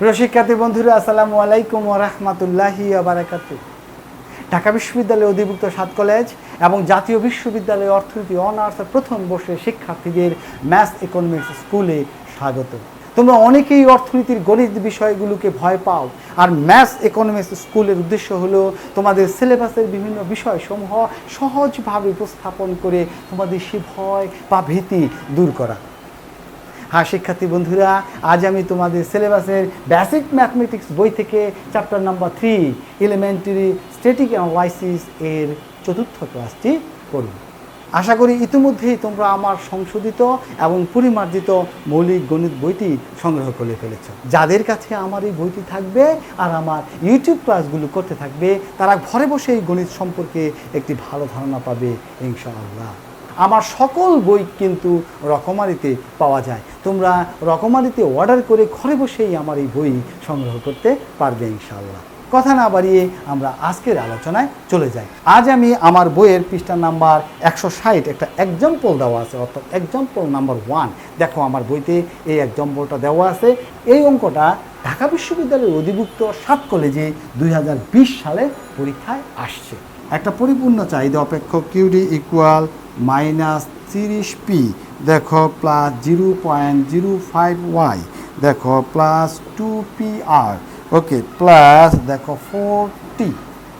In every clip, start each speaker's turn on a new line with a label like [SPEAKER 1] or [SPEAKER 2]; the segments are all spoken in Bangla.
[SPEAKER 1] প্রিয় বন্ধুরা, আসসালামু আলাইকুম ওরহমতুল্লাহি আবরাকাতু ঢাকা বিশ্ববিদ্যালয়ে অধিভুক্ত সাত কলেজ এবং জাতীয় বিশ্ববিদ্যালয়ে অর্থনীতি অনার্সের প্রথম বর্ষের শিক্ষার্থীদের ম্যাথ ইকোনমিক্স স্কুলে স্বাগত। তোমরা অনেকেই অর্থনীতির গণিত বিষয়গুলোকে ভয় পাও, আর ম্যাথ ইকোনমিক্স স্কুলের উদ্দেশ্য হলো তোমাদের সিলেবাসের বিভিন্ন বিষয়সমূহ সহজভাবে উপস্থাপন করে তোমাদের সে ভয় বা ভীতি দূর করা। হ্যাঁ শিক্ষার্থী বন্ধুরা, আজ আমি তোমাদের সিলেবাসের বেসিক ম্যাথমেটিক্স বই থেকে chapter number three elementary static analysis এর চতুর্থ ক্লাসটি করব আশা করি ইতিমধ্যেই তোমরা আমার সংশোধিত এবং পরিমার্জিত মৌলিক গণিত বইটি সংগ্রহ করে ফেলেছ। যাদের কাছে আমার এই বইটি থাকবে আর আমার ইউটিউব ক্লাসগুলো করতে থাকবে, তারা ঘরে বসে এই গণিত সম্পর্কে একটি ভালো ধারণা পাবে, ইনশাআল্লাহ। আমার সকল বই কিন্তু রকমারিতে পাওয়া যায়। তোমরা রকমারিতে অর্ডার করে ঘরে বসেই আমার এই বই সংগ্রহ করতে পারবে ইনশাল্লাহ কথা না বাড়িয়ে আমরা আজকের আলোচনায় চলে যাই। আজ আমি আমার বইয়ের পৃষ্ঠা নাম্বার একশো ষাট, একটা এক্সাম্পল দেওয়া আছে, অর্থাৎ এক্সাম্পল নাম্বার ওয়ান দেখো আমার বইতে এই এক্সাম্পলটা দেওয়া আছে। এই অঙ্কটা ঢাকা বিশ্ববিদ্যালয়ের অধিভুক্ত সাত কলেজে দুই হাজার বিশ সালে পরীক্ষায় আসছে। একটা পরিপূর্ণ চাহিদা অপেক্ষক কিউডি ইকুয়াল মাইনাস তিরিশ পি, দেখো plus zero point zero five Y দেখো প্লাস টু পি আর ওকে প্লাস দেখো ফোর টি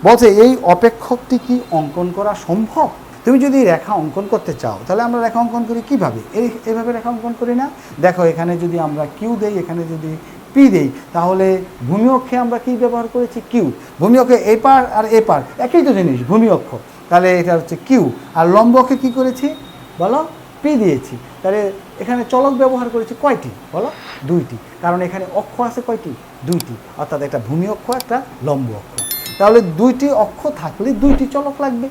[SPEAKER 1] বলছে এই অপেক্ষকটি কি অঙ্কন করা সম্ভব? তুমি যদি রেখা অঙ্কন করতে চাও, তাহলে আমরা রেখা অঙ্কন করি কীভাবে? এই এইভাবে রেখা অঙ্কন করি না? দেখো এখানে যদি আমরা কিউ দেই, এখানে যদি পি দেই, তাহলে ভূমি অক্ষে আমরা কি ব্যবহার করেছি? কিউ ভূমি অক্ষে এই পার আর এ পার একই তো জিনিস, ভূমি অক্ষ। তাহলে এটা হচ্ছে কিউ আর লম্বকে কি করেছি? বলো পি দিয়েছি। তাহলে এখানে চলক ব্যবহার করেছি কয়টি? বলো, দুইটি। কারণ এখানে অক্ষ আছে কয়টি? দুইটি। অর্থাৎ একটা ভূমি অক্ষ, একটা লম্ব অক্ষ। তাহলে দুইটি অক্ষ থাকলে দুইটি চলক লাগবে।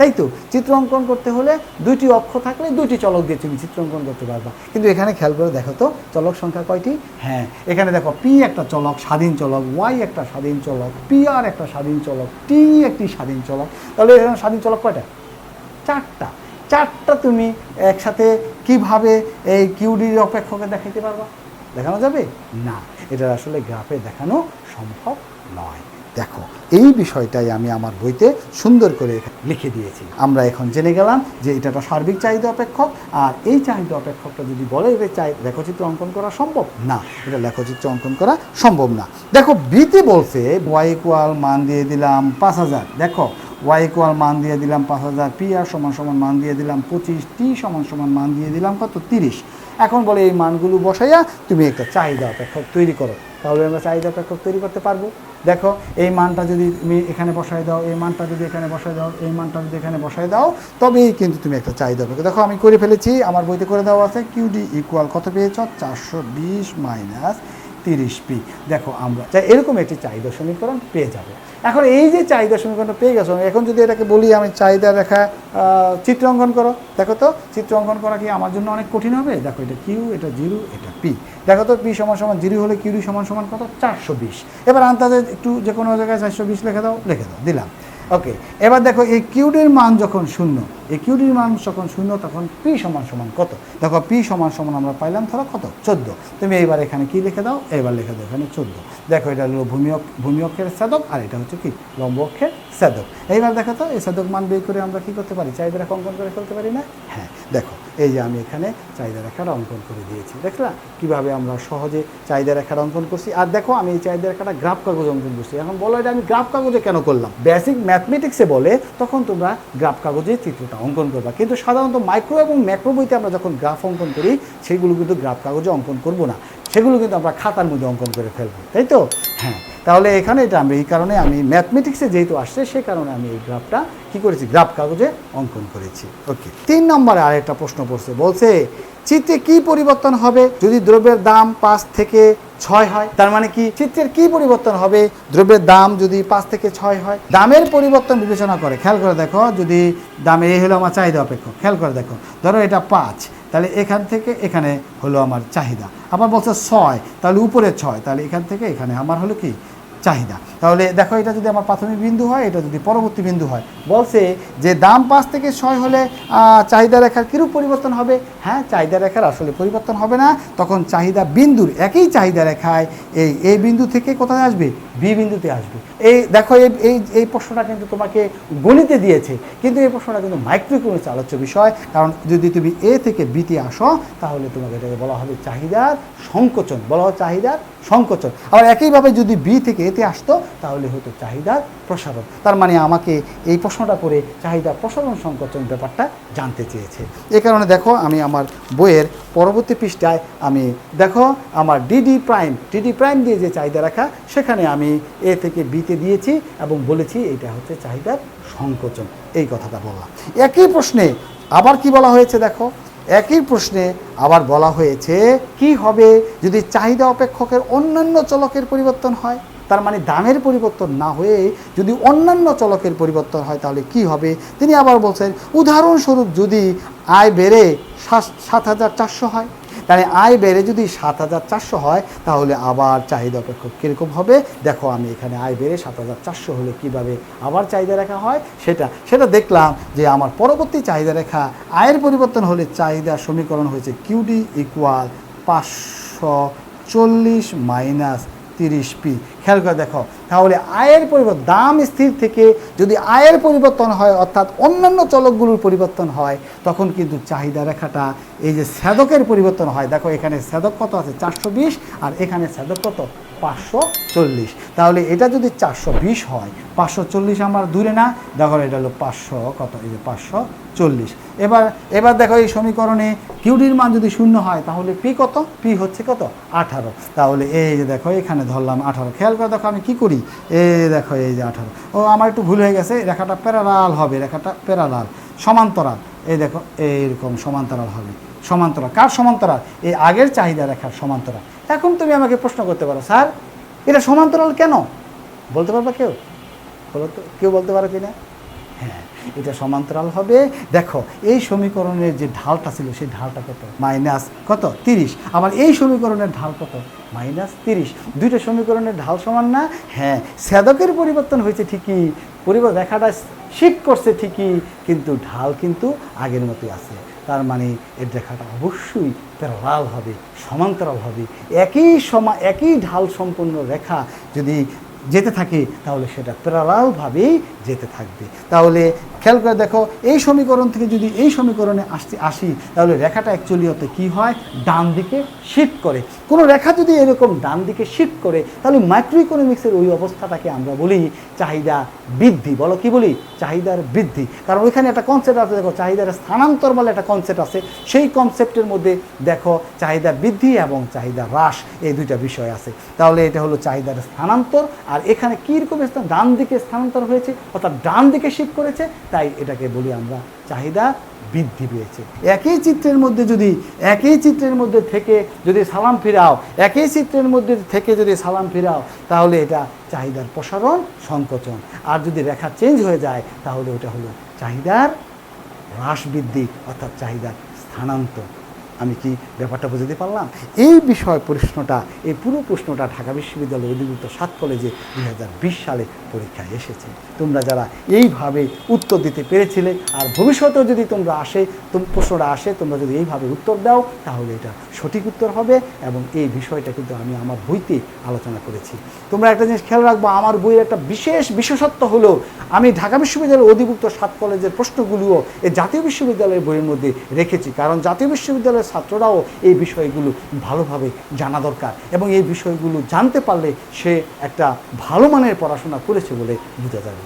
[SPEAKER 1] তাই তো? চিত্র অঙ্কন করতে হলে দুইটি অক্ষ থাকলে দুইটি চলক দিয়ে তুমি চিত্র অঙ্কন করতে পারবা। কিন্তু এখানে খেয়াল করে দেখো তো, চলক সংখ্যা কয়টি? হ্যাঁ এখানে দেখো পি একটা চলক, স্বাধীন চলক ওয়াই একটা স্বাধীন চলক পি আর একটা স্বাধীন চলক টি একটি স্বাধীন চলক। তাহলে এখানে স্বাধীন চলক কয়টা? চারটা। চারটা তুমি একসাথে কীভাবে এই কিউডির অপেক্ষকে দেখাইতে পারবা? দেখানো যাবে? না, এটা আসলে গ্রাফে দেখানো সম্ভব নয়। দেখো, এই বিষয়টাই আমি আমার বইতে সুন্দর করে লিখে দিয়েছি। আমরা এখন জেনে গেলাম যে এটা একটা সার্বিক চাহিদা অপেক্ষক, আর এই চাহিদা অপেক্ষকটা যদি বলে এটা চাই লেখচিত্র অঙ্কন করা সম্ভব? না, এটা লেখচিত্র অঙ্কন করা সম্ভব না। দেখো, বিতে বলছে ওয়াই ইকুয়াল মান দিয়ে দিলাম পাঁচ হাজার। দেখো ওয়াই ইকুয়াল মান দিয়ে দিলাম পাঁচ হাজার পি আর সমান সমান মান দিয়ে দিলাম পঁচিশ টি সমান সমান মান দিয়ে দিলাম কত? তিরিশ। এখন বলে এই মানগুলো বসাইয়া তুমি একটা চাহিদা অপেক্ষক তৈরি করো। তাহলে আমরা চাহিদা অপেক্ষক তৈরি করতে পারব? দেখো, এই মানটা যদি তুমি এখানে বসায় দাও, এই মানটা যদি এখানে বসায় দাও, এই মানটা যদি এখানে বসায় দাও, তবেই কিন্তু তুমি একটা চাহিদা পাবে। দেখো, আমি করে ফেলেছি, আমার বইতে করে দেওয়া আছে কিউডি ইকুয়াল কত পেয়েছ? চারশো বিশ মাইনাস তিরিশ পি। দেখো আমরা চাই এরকম একটি চাহিদা সমীকরণ পেয়ে যাবে। এখন এই যে চাহিদা সমীকরণটা পেয়ে গেছো, এখন যদি এটাকে বলি আমি চাহিদা রেখা চিত্র অঙ্কন করো। দেখো তো, চিত্র অঙ্কন করা কি আমার জন্য অনেক কঠিন হবে? দেখো এটা কিউ এটা জিরো, এটা পি দেখো তো পি সমান সমান জিরো হলে কিউডি সমান সমান কত? চারশো বিশ। এবার আন্তাজে একটু যে কোনো জায়গায় চারশো বিশ লিখে দাও লিখে দাও, দিলাম। ওকে এবার দেখো, এই কিউডির মান যখন শূন্য, এই কিউডির মান যখন শূন্য, তখন পি সমান সমান কত? দেখো পি সমান সমান আমরা পাইলাম ধরো কত? চোদ্দ। তুমি এইবার এখানে কি লিখে দাও? এবার লিখে দাও এখানে চোদ্দ। দেখো, এটা হলো ভূমি ভূমি অক্ষের সাধক আর এটা হচ্ছে কি? লম্ব অক্ষের সাধক এইবার দেখো তো, এই সাদক মান বের করে আমরা কি করতে পারি? চাহিদা রেখা অঙ্কন করে ফেলতে পারি না? হ্যাঁ দেখো এই যে আমি এখানে চাহিদা রেখাটা অঙ্কন করে দিয়েছি। দেখলা? কীভাবে আমরা সহজে চাহিদা রেখাটা অঙ্কন করছি? আর দেখো, আমি এই চাহিদা রেখাটা গ্রাফ কাগজে অঙ্কন করছি। এখন বলো এটা আমি গ্রাফ কাগজে কেন করলাম? বেসিক ম্যাথমেটিক্সে বলে তখন তোমরা গ্রাফ কাগজে চিত্রটা অঙ্কন করবা। কিন্তু সাধারণত মাইক্রো এবং ম্যাক্রো বইতে আমরা যখন গ্রাফ অঙ্কন করি, সেগুলো কিন্তু গ্রাফ কাগজে অঙ্কন করব না। সেগুলো কিন্তু আমরা খাতার মধ্যে অঙ্কন করে ফেলব। তাই তো? হ্যাঁ। তাহলে এখানে এটা আমি এই কারণে আমি ম্যাথমেটিক্সে যেহেতু আসছে, সে কারণে আমি এই গ্রাফটা কি করেছি? গ্রাফ কাগজে অঙ্কন করেছি। ওকে তিন নম্বরে আরেকটা প্রশ্ন পড়ছে। বলছে, চিত্রে কি পরিবর্তন হবে যদি দ্রব্যের দাম পাঁচ থেকে ছয় হয়? তার মানে কি? চিত্রের কি পরিবর্তন হবে দ্রব্যের দাম যদি পাঁচ থেকে ছয় হয়? দামের পরিবর্তন বিবেচনা করে। খেয়াল করে দেখো, যদি দামে এই হলো আমার চাহিদা অপেক্ষক। খেয়াল করে দেখো, ধরো এটা পাঁচ, তাহলে এখান থেকে এখানে হলো আমার চাহিদা। আবার বলছে ছয়, তাহলে উপরে ছয়, তাহলে এখান থেকে এখানে আমার হলো কি? চাহিদা। তাহলে দেখো, এটা যদি আমার প্রাথমিক বিন্দু হয়, এটা যদি পরবর্তী বিন্দু হয়। বলছে যে দাম পাঁচ থেকে ছয় হলে চাহিদা রেখার কীরূপ পরিবর্তন হবে? হ্যাঁ চাহিদা রেখার আসলে পরিবর্তন হবে না। তখন চাহিদা বিন্দুর একই চাহিদা রেখায় এই এই বিন্দু থেকে কোথায় আসবে? বি বিন্দুতে আসবে। এই দেখো, এই এই প্রশ্নটা কিন্তু তোমাকে গণিতে দিয়েছে। কিন্তু এই প্রশ্নটা কিন্তু মাইক্রোইকোনমিক্স আলোচ্য বিষয়। কারণ যদি তুমি এ থেকে বিতে আসো, তাহলে তোমাকে এটাকে বলা হবে চাহিদার সংকোচন। বলা হয় চাহিদার সংকোচন। আবার একইভাবে যদি বি থেকে এতে আসতো, তাহলে হতো চাহিদার প্রসারণ। তার মানে আমাকে এই প্রশ্নটা করে চাহিদা প্রসারণ সংকোচন ব্যাপারটা জানতে চেয়েছে। এ কারণে দেখো, আমি আমার বইয়ের পরবর্তী পৃষ্ঠায় আমি, দেখো, আমার ডিডি প্রাইম ডিডি প্রাইম দিয়ে যে চাহিদা রাখা, সেখানে আমি এ থেকে বিতে দিয়েছি এবং বলেছি এটা হচ্ছে চাহিদার সংকোচন। এই কথাটা বললাম। একই প্রশ্নে আবার কি বলা হয়েছে দেখো? একই প্রশ্নে আবার বলা হয়েছে, কি হবে যদি চাহিদা অপেক্ষকের অন্যান্য চলকের পরিবর্তন হয়? তার মানে দামের পরিবর্তন না হয়ে যদি অন্যান্য চলকের পরিবর্তন হয় তাহলে কি হবে? তিনি আবার বলছেন, উদাহরণস্বরূপ যদি আয় বেড়ে সাত- হাজার চারশো হয়, তাহলে আয় বেড়ে যদি সাত হাজার চারশো হয়, তাহলে আবার চাহিদা অপেক্ষক কীরকম হবে? দেখো, আমি এখানে আয় বেড়ে সাত হাজার চারশো হলে কীভাবে আবার চাহিদা রেখা হয়? সেটা সেটা দেখলাম যে আমার পরবর্তী চাহিদা রেখা, আয়ের পরিবর্তন হলে চাহিদা সমীকরণ হয়েছে কিউডি ইকুয়াল পাঁচশো চল্লিশ মাইনাস তিরিশ পি। খেয়াল করে দেখো, তাহলে আয়ের পরিবর্তন দাম স্থির থেকে যদি আয়ের পরিবর্তন হয়, অর্থাৎ অন্যান্য চলকগুলোর পরিবর্তন হয়, তখন কিন্তু চাহিদা রেখাটা, এই যে সেদকের পরিবর্তন হয়। দেখো এখানে সেদক কত আছে? চারশো বিশ, আর এখানে সেদক কত? পাঁচশো চল্লিশ। তাহলে এটা যদি চারশো বিশ হয়, পাঁচশো চল্লিশ আমার দূরে না, দেখো এটা হলো পাঁচশো, কত? এই যে পাঁচশো চল্লিশ। এবার এবার দেখো এই সমীকরণে কিউডির মান যদি শূন্য হয়, তাহলে পি কত? পি হচ্ছে কত? আঠারো। তাহলে এই যে দেখো, এখানে ধরলাম আঠারো। খেয়াল করে দেখো আমি কি করি? এই দেখো, এই যে আঠারো। ও, আমার একটু ভুল হয়ে গেছে, রেখাটা প্যারালাল হবে, রেখাটা প্যারালাল। সমান্তরাল। এই দেখো, এইরকম সমান্তরাল হবে। সমান্তরাল। কার সমান্তরাল? এই আগের চাহিদা রেখার সমান্তরাল। এখন তুমি আমাকে প্রশ্ন করতে পারো, স্যার, এটা সমান্তরাল কেন? বলতে পারবা কেউ? বলো তো, কেউ বলতে পারো কিনা? হ্যাঁ এটা সমান্তরাল হবে। দেখো, এই সমীকরণের যে ঢালটা ছিল, সেই ঢালটা কত? মাইনাস কত? তিরিশ। আবার এই সমীকরণের ঢাল কত? মাইনাস তিরিশ। দুইটা সমীকরণের ঢাল সমান না? হ্যাঁ স্যাদকের পরিবর্তন হয়েছে ঠিকই। পরিবর্তন রেখাটা শিফট করছে ঠিকই, কিন্তু ঢাল কিন্তু আগের মতোই আছে। তার মানে এর রেখাটা অবশ্যই প্যারালাল হবে, সমান্তরাল হবে। একই সমা, একই ঢাল সম্পন্ন রেখা যদি যেতে থাকে, তাহলে সেটা প্যারালালভাবেই যেতে থাকবে। তাহলে খেয়াল করে দেখো, এই সমীকরণ থেকে যদি এই সমীকরণে আসতে আসি, তাহলে রেখাটা অ্যাকচুয়ালি হতে কী হয়? ডান দিকে শিফট করে। কোনো রেখা যদি এরকম ডান দিকে শিফট করে, তাহলে মাইক্রো ইকোনমিক্সের ওই অবস্থাটাকে আমরা বলি চাহিদা বৃদ্ধি। বলো কি বলি? চাহিদার বৃদ্ধি। কারণ ওইখানে একটা কনসেপ্ট আছে, দেখো, চাহিদার স্থানান্তর বলে একটা কনসেপ্ট আছে। সেই কনসেপ্টের মধ্যে দেখো চাহিদা বৃদ্ধি এবং চাহিদা হ্রাস, এই দুইটা বিষয় আছে। তাহলে এটা হলো চাহিদার স্থানান্তর। আর এখানে কীরকম ডান দিকে স্থানান্তর হয়েছে, অর্থাৎ ডান দিকে শিফট করেছে তাই এটাকে বলি আমরা চাহিদা বৃদ্ধি পেয়েছে। একই চিত্রের মধ্যে যদি, একই চিত্রের মধ্যে থেকে যদি সালাম ফিরাও, একই চিত্রের মধ্যে থেকে যদি সালাম ফিরাও, তাহলে এটা চাহিদার প্রসারণ, সংকোচন। আর যদি রেখা চেঞ্জ হয়ে যায়, তাহলে ওটা হলো চাহিদার হ্রাস বৃদ্ধি, অর্থাৎ চাহিদার স্থানান্তর। আমি কি ব্যাপারটা বুঝতে পারলাম? এই বিষয় প্রশ্নটা, এই পুরো প্রশ্নটা ঢাকা বিশ্ববিদ্যালয়ের অধিভুক্ত সাত কলেজে দু হাজার বিশ সালে পরীক্ষায় এসেছে। তোমরা যারা এইভাবে উত্তর দিতে পেরেছিলে, আর ভবিষ্যতেও যদি তোমরা আসে প্রশ্নটা আসে, তোমরা যদি এইভাবে উত্তর দাও, তাহলে এটা সঠিক উত্তর হবে এবং এই বিষয়টা কিন্তু আমি আমার বইতে আলোচনা করেছি। তোমরা একটা জিনিস খেয়াল রাখব, আমার বইয়ের একটা বিশেষ বিশেষত্ব হলো, আমি ঢাকা বিশ্ববিদ্যালয়ের অধিভুক্ত সাত কলেজের প্রশ্নগুলোও এই জাতীয় বিশ্ববিদ্যালয়ের বইয়ের মধ্যে রেখেছি। কারণ জাতীয় বিশ্ববিদ্যালয়ের ছাত্ররাও এই বিষয়গুলো ভালোভাবে জানা দরকার এবং এই বিষয়গুলো জানতে পারলে সে একটা ভালো মানের পড়াশোনা করেছে বলে বোঝা যাবে।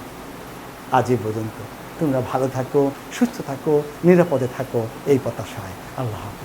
[SPEAKER 1] আজ এই পর্যন্ত। তোমরা ভালো থাকো, সুস্থ থাকো, নিরাপদে থাকো। এই প্রত্যাশায় আল্লাহ হাফিজ।